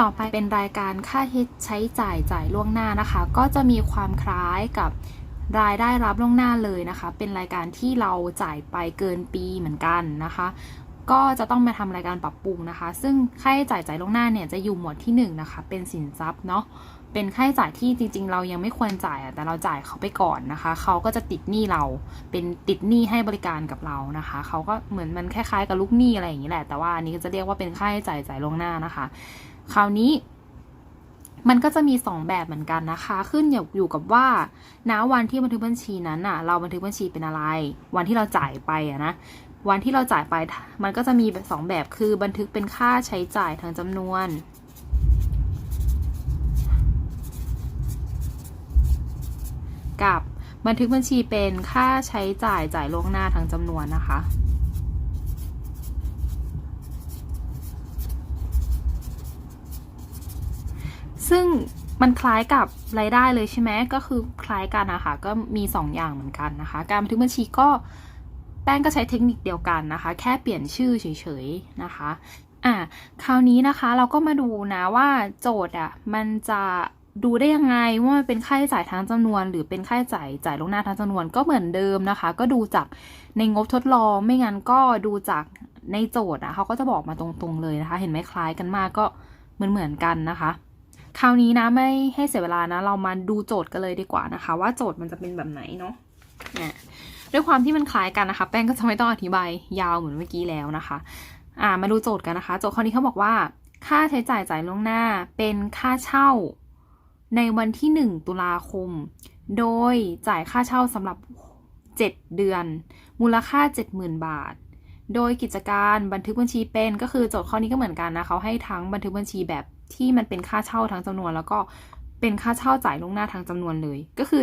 ต่อไปเป็นรายการค่าใช้จ่ายจ่ายล่วงหน้านะคะ ก็จะมีความคล้ายกับรายได้รับล่วงหน้าเลยนะคะ เป็นรายการที่เราจ่ายไปเกินปีเหมือนกันนะคะ ก็จะต้องมาทำรายการปรับปรุงนะคะ ซึ่งค่าใช้จ่ายจ่ายล่วงหน้าเนี่ยจะอยู่หมวดที่หนึ่งนะคะ เป็นสินทรัพย์เนาะเป็นค่าใช้จ่ายที่จริง ๆ เรายังไม่ควรจ่ายอะแต่เราจ่ายเขาไปก่อนนะคะ เขาก็จะติดหนี้เราเป็นติดหนี้ให้บริการกับเรานะคะ เขาก็เหมือนมันคล้ายๆกับลูกหนี้อะไรอย่างนี้แหละ แต่ว่าอันนี้ก็จะเรียกว่าเป็นค่าใช้จ่ายจ่ายล่วงหน้านะคะ คราวนี้มันก็จะมี 2 แบบเหมือนกันนะคะ ขึ้นอยู่กับว่าณวันที่บันทึกบัญชีนั้นน่ะเราบันทึกบัญชีเป็นอะไร วันที่เราจ่ายไปอะนะ วันที่เราจ่ายไป มันก็จะมีแบบสองแบบคือบันทึกเป็นค่าใช้จ่ายทางจำนวน กับบันทึกบัญชีเป็นค่าใช้จ่ายจ่ายล่วงหน้าทางจำนวนนะคะ ซึ่งมันคล้ายกับรายได้เลยใช่ไหมก็คือคล้ายกันนะคะก็มี 2 อย่างเหมือนกันนะคะ การบันทึกบัญชีก็แป้งก็ใช้เทคนิคเดียวกันนะคะ แค่เปลี่ยนชื่อเฉยๆนะคะอะคราวนี้นะคะเราก็มาดูนะว่าโจทย์อะมันจะดูได้ยังไงว่ามันเป็นค่าใช้จ่ายทางจำนวน หรือเป็นค่าใช้จ่ายจ่ายล่วงหน้าทางจำนวนก็เหมือนเดิมนะคะ ก็ดูจากในงบทดลองไม่งั้นก็ดูจากในโจทย์อะเขาก็จะบอกมาตรงๆเลยนะคะ เห็นไหมคล้ายกันมากก็เหมือนเหมือนกันนะคะ คราวนี้นะไม่ให้เสียเวลานะ เรามาดูโจทย์กันเลยดีกว่านะคะ ว่าโจทย์มันจะเป็นแบบไหนเนาะเนี่ยด้วยความที่มันคล้ายกันนะคะ แป้งก็จะไม่ต้องอธิบายยาวเหมือนเมื่อกี้แล้วนะคะอ่ามาดูโจทย์กันนะคะ โจทย์ข้อนี้เขาบอกว่า ค่าใช้จ่ายจ่ายล่วงหน้าเป็นค่าเช่า ในวันที่ 1 ตุลาคม โดยจ่ายค่าเช่าสำหรับ 7 เดือน มูลค่า 70,000 บาท โดยกิจการบันทึกบัญชีเป็นก็คือโจทย์ข้อนี้ก็เหมือนกันนะเขาให้ทั้งบันทึกบัญชีแบบ ที่มันเป็นค่าเช่าทั้งจำนวน แล้วก็เป็นค่าเช่าจ่ายล่วงหน้าทางจำนวนเลย ก็คือ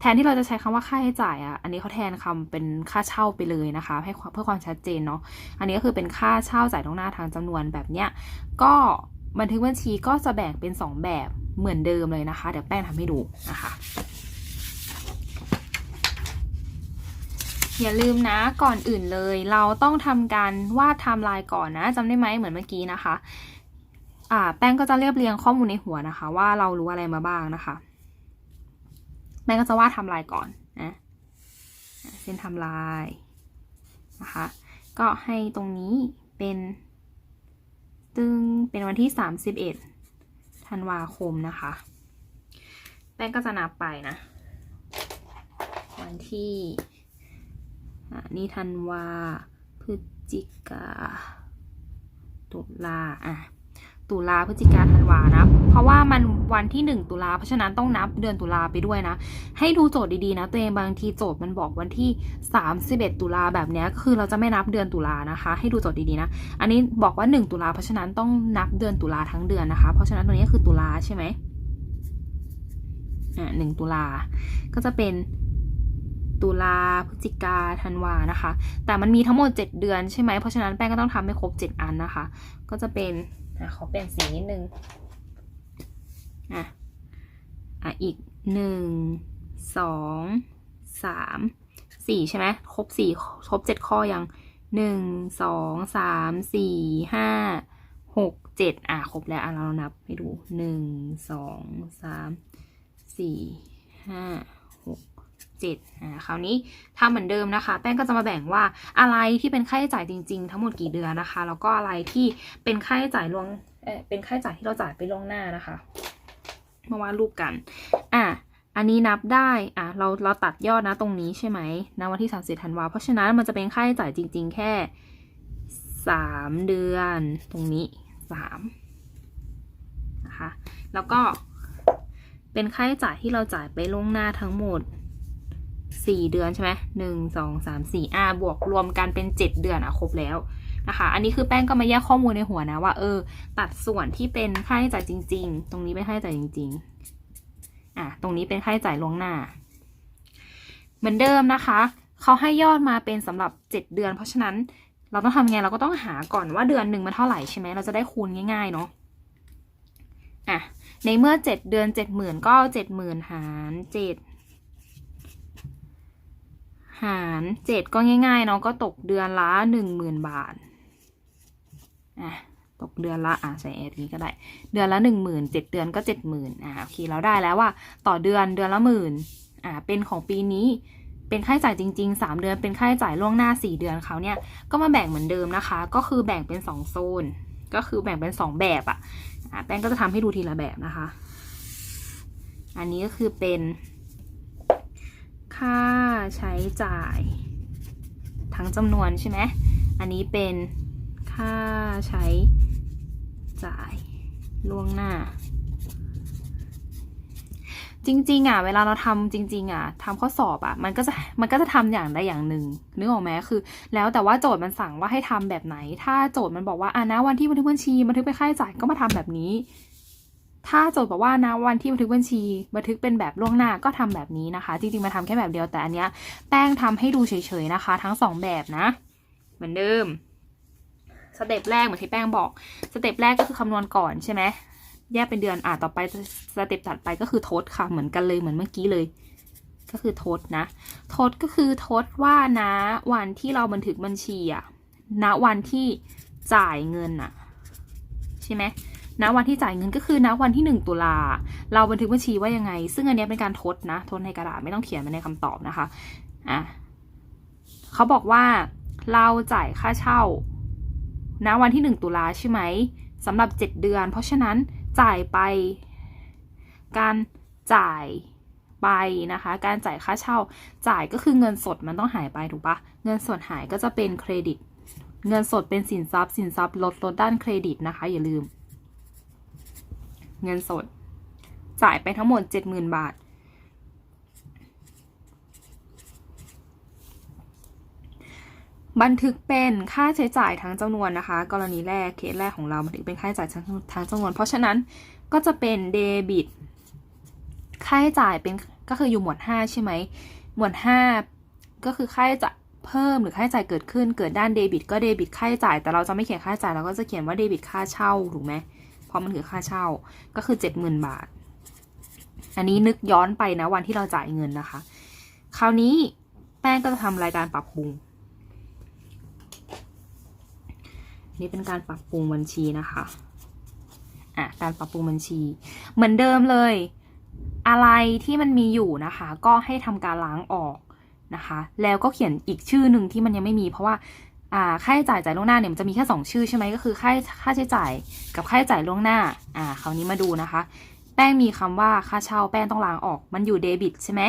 แทนที่เราจะใช้คำว่าค่าใช้จ่ายอะ อันนี้เขาแทนคำเป็นค่าเช่าไปเลยนะคะ ให้เพื่อความชัดเจนเนาะ อันนี้ก็คือเป็นค่าเช่าจ่ายล่วงหน้าทางจำนวนแบบเนี้ย ก็บันทึกบัญชีก็จะแบ่งเป็น 2 แบบเหมือนเดิมเลยนะคะ เดี๋ยวแป้งทำให้ดูนะคะ อย่าลืมนะก่อนอื่นเลย เราต้องทำการวาดไทม์ไลน์ก่อนนะจำได้ไหมเหมือนเมื่อกี้นะคะ อ่าแป้งก็จะเรียบเรียงข้อมูลในหัวนะคะ ว่าเรารู้อะไรมาบ้างนะคะ แป้งก็จะวาดทม์ไลน์ก่อนนะเส้นทม์ไลน์นะคะ ก็ให้ตรงนี้เป็นตึงเป็นวันที่ 31ธันวาคมนะคะ แป้งก็จะนับไปนะ วันที่นี่ธันวาพฤศจิกาตุลาอะ ตุลาพฤศจิกาธันวานะ เพราะว่ามันวันที่หนึ่งตุลาเพราะฉะนั้นต้องนับเดือนตุลาไปด้วยนะ ให้ดูโจทย์ดีๆนะ ตัวเองบางทีโจทย์มันบอกวันที่ 31 ตุลาแบบนี้คือเราจะไม่นับเดือนตุลานะคะ ให้ดูโจทย์ดีๆนะ อันนี้บอกว่า 1 ตุลาเพราะฉะนั้นต้องนับเดือนตุลาทั้งเดือนนะคะ เพราะฉะนั้นตัวนี้คือตุลาใช่ไหมอ่าหนึ่งตุลา ก็จะเป็นตุลาพฤศจิกาธันวานะคะ แต่มันมีทั้งหมด 7 เดือนใช่ไหมเพราะฉะนั้นแป้งก็ต้องทำให้ครบ 7 อันนะคะ ก็จะเป็น อะขอเปลี่ยนสีนิดนึงอะอะอีกหนึ่งสองสามสี่ใช่ไหมครบสี่ครบเจ็ดข้อยังหนึ่งสองสามสี่ห้าหกเจ็ดอะครบแล้วอะเรานับให้ดูหนึ่งสองสามสี่ห้าหก เจ็ดอ่าคราวนี้ทำเหมือนเดิมนะคะ แป้งก็จะมาแบ่งว่าอะไรที่เป็นค่าใช้จ่ายจริง ๆ ทั้งหมดกี่เดือนนะคะ แล้วก็อะไรที่เป็นค่าใช้จ่ายล่วงเออเป็นค่าใช้จ่ายที่เราจ่ายไปล่วงหน้านะคะมาวาดรูปกัน อะอันนี้นับได้ อะ เรา เราตัดยอดนะตรงนี้ใช่ไหมณวันที่สามสิบธันวา เพราะฉะนั้นมันจะเป็นค่าใช้จ่ายจริง ๆ แค่สามเดือน ตรงนี้สามนะคะ แล้วก็เป็นค่าใช้จ่ายที่เราจ่ายไปล่วงหน้าทั้งหมด สี่เดือนใช่ไหมหนึ่งสองสามสี่อ่าบวกรวมกันเป็นเจ็ดเดือนอะครบแล้วนะคะ อันนี้คือแป้งก็มาแยกข้อมูลในหัวนะว่า เออ ตัดส่วนที่เป็นค่าใช้จ่ายจริง ๆ ตรงนี้เป็นค่าใช้จ่ายจริง ๆ อะ ตรงนี้เป็นค่าใช้จ่ายล่วงหน้า เหมือนเดิมนะคะ เขาให้ยอดมาเป็นสำหรับเจ็ดเดือน เพราะฉะนั้นเราต้องทำไงเราก็ต้องหาก่อนว่าเดือนหนึ่งมันเท่าไหร่ใช่ไหมเราจะได้คูณง่าย ๆ เนาะอะ ในเมื่อเจ็ดเดือนเจ็ดหมื่นก็เจ็ดหมื่นหารเจ็ด หารเจ็ดก็ง่ายๆเนาะก็ตกเดือนละหนึ่งหมื่นบาทอะตกเดือนละอะใส่แอร์นี้ก็ได้ เดือนละหนึ่งหมื่นเจ็ดเดือนก็เจ็ดหมื่นอ่าโอเคเราได้แล้วว่าต่อเดือนเดือนละหมื่นอ่าเป็นของปีนี้เป็นค่าใช้จ่ายจริง ๆ 3 เดือนเป็นค่าใช้จ่ายล่วงหน้า 4 เดือนเขาเนี่ยก็มาแบ่งเหมือนเดิมนะคะ ก็คือแบ่งเป็น 2 โซน ก็คือแบ่งเป็น 2 แบบอะอะแป้งก็จะทำให้ดูทีละแบบนะคะ อันนี้ก็คือเป็น ค่าใช้จ่าย ทั้งจำนวนใช่ไหม อันนี้เป็นค่าใช้จ่ายล่วงหน้า จริงๆอะเวลาเราทำจริง ๆ อะทำข้อสอบอะมันก็จะมันก็จะทำอย่างใดอย่างหนึ่งนึกออกไหมคือ แล้วแต่ว่าโจทย์มันสั่งว่าให้ทำแบบไหน ถ้าโจทย์มันบอกว่าอะนะวันที่บันทึกบัญชีบันทึกเป็นค่าใช้จ่ายก็มาทำแบบนี้ ถ้าโจทย์บอกว่านะวันที่บันทึกบัญชี บันทึกเป็นแบบล่วงหน้าก็ทำแบบนี้นะคะ จริงๆมาทำแค่แบบเดียวแต่อันเนี้ยแป้งทำให้ดูเฉยๆนะคะ ทั้งสองแบบนะ เหมือนเดิมสเต็ปแรกเหมือนที่แป้งบอกสเต็ปแรกก็คือคำนวณก่อนใช่ไหมแยกเป็นเดือนอ่าต่อไปสเต็ปถัดไปก็คือทดค่ะเหมือนกันเลยเหมือนเมื่อกี้เลยก็คือทดนะทดก็คือทดว่านะวันที่เราบันทึกบัญชีอะณวันที่จ่ายเงินอะใช่ไหม ณวันที่จ่ายเงินก็คือณวันที่หนึ่งตุลา เราบันทึกบัญชีว่ายังไง ซึ่งอันนี้เป็นการทดนะ ทดในกระดาษไม่ต้องเขียนมาในคำตอบนะคะ อะเขาบอกว่าเราจ่ายค่าเช่า ณ วันที่หนึ่งตุลาใช่ไหมสำหรับเจ็ดเดือน เพราะฉะนั้นจ่ายไป การจ่ายไปนะคะ การจ่ายค่าเช่า จ่ายก็คือเงินสดมันต้องหายไปถูกปะเงินสดหายก็จะเป็นเครดิต เงินสดเป็นสินทรัพย์ สินทรัพย์ลดลดด้านเครดิตนะคะ อย่าลืม เงินสด จ่ายไปทั้งหมดเจ็ดหมื่นบาท บันทึกเป็นค่าใช้จ่ายทั้งจำนวนนะคะ กรณีแรกเคสแรกของเราบันทึกเป็นค่าใช้จ่ายทางทั้งจำนวน เพราะฉะนั้นก็จะเป็นเดบิตค่าใช้จ่ายเป็นก็คืออยู่หมวด 5 ใช่ไหมหมวด 5 ก็คือค่าใช้จ่ายเพิ่มหรือค่าใช้จ่ายเกิดขึ้นเกิดด้านเดบิต ก็เดบิตค่าใช้จ่ายแต่เราจะไม่เขียนค่าใช้จ่ายเราก็จะเขียนว่าเดบิตค่าเช่าถูกไหม เพราะมันคือค่าเช่าก็คือ70,000บาท อันนี้นึกย้อนไปนะวันที่เราจ่ายเงินนะคะ คราวนี้แป้งก็จะทำรายการปรับปรุง นี่เป็นการปรับปรุงบัญชีนะคะอะการปรับปรุงบัญชี เหมือนเดิมเลย อะไรที่มันมีอยู่นะคะ ก็ให้ทำการล้างออกนะคะ แล้วก็เขียนอีกชื่อหนึ่งที่มันยังไม่มีเพราะว่า ค่าใช้จ่ายจ่ายล่วงหน้าเนี่ยมันจะมีแค่สองชื่อใช่ไหมก็คือค่าค่าใช้จ่ายกับค่าใช้จ่ายล่วงหน้าอ่าคราวนี้มาดูนะคะ แป้งมีคำว่าค่าเช่าแป้งต้องล้างออก มันอยู่เดบิตใช่ไหม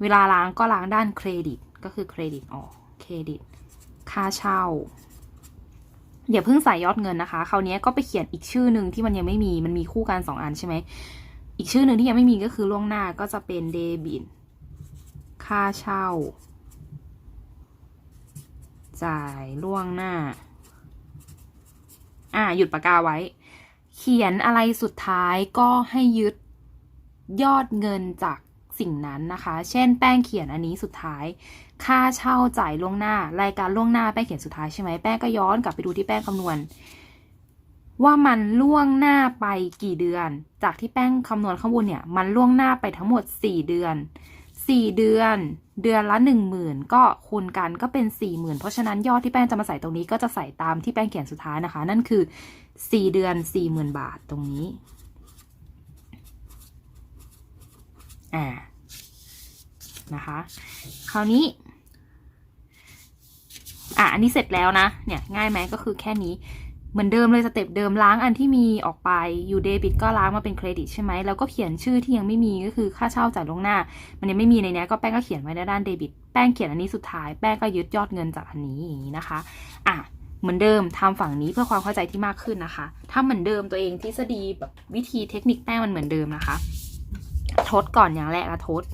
เวลาล้างก็ล้างด้านเครดิตก็คือเครดิตออกเครดิต ค่าเช่าอย่าเพิ่งใส่ยอดเงินนะคะ คราวนี้ก็ไปเขียนอีกชื่อหนึ่งที่มันยังไม่มี มันมีคู่กันสองอันใช่ไหม อีกชื่อหนึ่งที่ยังไม่มีก็คือล่วงหน้าก็จะเป็นเดบิต ค่าเช่า จ่ายล่วงหน้า อ่า หยุดปากกาไว้ เขียนอะไรสุดท้ายก็ให้ยึดยอดเงินจากสิ่งนั้นนะคะ เช่น แป้งเขียนอันนี้สุดท้าย ค่าเช่าจ่ายล่วงหน้า รายการล่วงหน้าแป้งเขียนสุดท้ายใช่ไหมแป้งก็ย้อนกลับไปดูที่แป้งคำนวณ ว่ามันล่วงหน้าไปกี่เดือน จากที่แป้งคำนวณข้างบนเนี่ย มันล่วงหน้าไปทั้งหมด 4 เดือน 4 เดือน เดือนละ1 0,000 ก็คูณกันก็เป็น 40,000 เพราะฉะนั้นยอดที่แป้งจะมาใส่ตรงนี้ก็จะใส่ตามที่แป้งเขียนสุดท้ายนะคะ นั่นคือ 4 เดือน 40,000 บาทตรงนี้อ่านะคะ คราวนี้อะอันนี้เสร็จแล้วนะเนี่ยง่ายไหมก็คือแค่นี้ เหมือนเดิมเลยสเต็ปเดิมล้างอันที่มีออกไปอยู่เดบิตก็ล้างมาเป็นเครดิตใช่ไหมแล้วก็เขียนชื่อที่ยังไม่มีก็คือค่าเช่าจ่ายล่วงหน้า มันยังไม่มีในเนี้ยก็แป้งก็เขียนไว้ในด้านเดบิตแป้งเขียนอันนี้สุดท้ายแป้งก็ยึดยอดเงินจากอันนี้อย่างนี้นะคะอะเหมือนเดิมทำฝั่งนี้เพื่อความเข้าใจที่มากขึ้นนะคะ ถ้าเหมือนเดิมตัวเองทฤษฎีแบบวิธีเทคนิคแป้งมันเหมือนเดิมนะคะ ทดก่อนอย่างแรกอะทด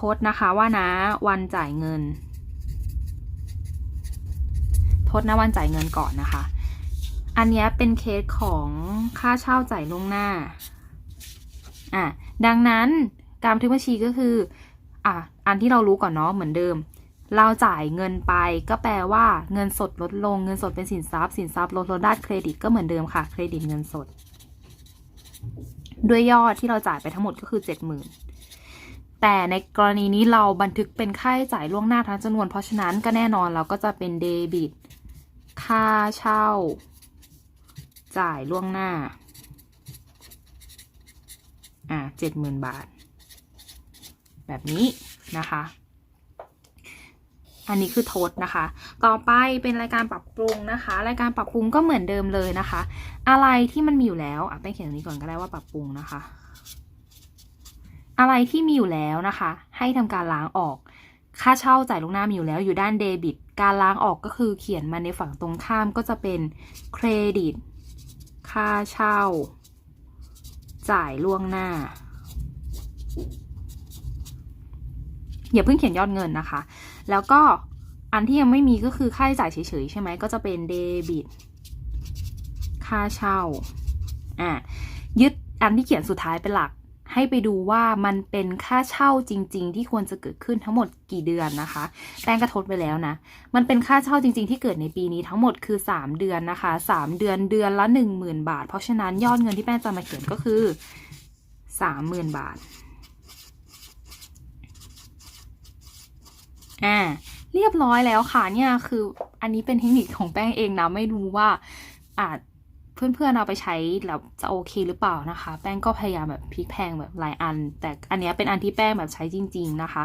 ทดนะคะว่านะวันจ่ายเงิน ทดนะวันจ่ายเงินก่อนนะคะ อันนี้เป็นเคสของค่าเช่าจ่ายล่วงหน้า อะ ดังนั้นการบันทึกบัญชีก็คือ อะ อันที่เรารู้ก่อนเนาะเหมือนเดิม เราจ่ายเงินไปก็แปลว่าเงินสดลดลง เงินสดเป็นสินทรัพย์ สินทรัพย์ลดลดด้านเครดิตก็เหมือนเดิมค่ะ เครดิตเงินสด ด้วยยอดที่เราจ่ายไปทั้งหมดก็คือเจ็ดหมื่นแต่ในกรณีนี้เราบันทึกเป็นค่าใช้จ่ายล่วงหน้าทั้งจำนวน เพราะฉะนั้นก็แน่นอนเราก็จะเป็นเดบิต ค่าเช่า จ่ายล่วงหน้า อ่าเจ็ดหมื่นบาท แบบนี้นะคะ อันนี้คือโทษนะคะ ต่อไปเป็นรายการปรับปรุงนะคะ รายการปรับปรุงก็เหมือนเดิมเลยนะคะ อะไรที่มันมีอยู่แล้วอะไปเขียนตรงนี้ก่อนก็ได้ว่าปรับปรุงนะคะ อะไรที่มีอยู่แล้วนะคะ ให้ทำการล้างออกค่าเช่าจ่ายลวงหน้ามีอยู่แล้วอยู่ด้านเดบิต การล้างออกก็คือเขียนมาในฝั่งตรงข้ามก็จะเป็นเครดิต ค่าเช่า จ่ายล่วงหน้า อย่าเพิ่งเขียนยอดเงินนะคะ แล้วก็อันที่ยังไม่มีก็คือค่าใช้จ่ายเฉยๆใช่ไหมก็จะเป็นเดบิต ค่าเช่า อะยึดอันที่เขียนสุดท้ายเป็นหลัก ให้ไปดูว่ามันเป็นค่าเช่าจริง ๆ ที่ควรจะเกิดขึ้นทั้งหมดกี่เดือนนะคะ แป้งกระทดไปแล้วนะ มันเป็นค่าเช่าจริง ๆ ที่เกิดในปีนี้ทั้งหมดคือ 3 เดือนนะคะ 3 เดือนเดือนละ 10,000 บาท เพราะฉะนั้นยอดเงินที่แป้งจะมาเขียนก็คือ 30,000 บาทอ่าเรียบร้อยแล้วค่ะเนี่ยคืออันนี้เป็นเทคนิคของแป้งเองนะไม่รู้ว่าอาจ เพื่อนๆเอาไปใช้แล้วจะโอเคหรือเปล่านะคะ แป้งก็พยายามแบบพลิกแพงแบบหลายอัน แต่อันนี้เป็นอันที่แป้งแบบใช้จริง ๆนะคะ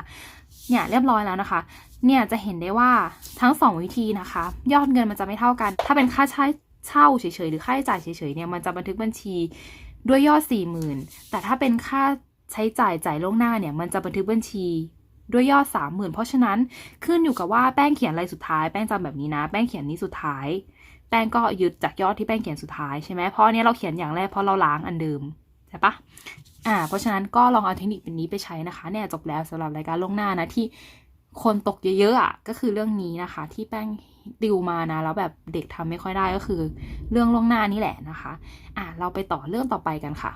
เนี่ยเรียบร้อยแล้วนะคะ เนี่ยจะเห็นได้ว่าทั้งสองวิธีนะคะ ยอดเงินมันจะไม่เท่ากัน ถ้าเป็นค่าใช้เช่าเฉยๆหรือค่าใช้จ่ายเฉยๆเนี่ยมันจะบันทึกบัญชีด้วยยอด 4 0,000 แต่ถ้าเป็นค่าใช้จ่ายจ่ายล่วงหน้าเนี่ยมันจะบันทึกบัญชี ด้วยยอดสามหมื่นเพราะฉะนั้นขึ้นอยู่กับว่าแป้งเขียนอะไรสุดท้ายแป้งจำแบบนี้นะ แป้งเขียนนี้สุดท้าย แป้งก็ยึดจากยอดที่แป้งเขียนสุดท้ายใช่ไหมเพราะอันนี้เราเขียนอย่างแรกเพราะเราล้างอันเดิมใช่ปะอ่า เพราะฉะนั้นก็ลองเอาเทคนิคเป็นนี้ไปใช้นะคะ เนี่ยจบแล้วสำหรับรายการล่วงหน้านะที่คนตกเยอะๆอะก็คือเรื่องนี้นะคะ ที่แป้งดิวมานะแล้วแบบเด็กทำไม่ค่อยได้ก็คือ เรื่องล่วงหน้านี่แหละนะคะ อะเราไปต่อเรื่องต่อไปกันค่ะ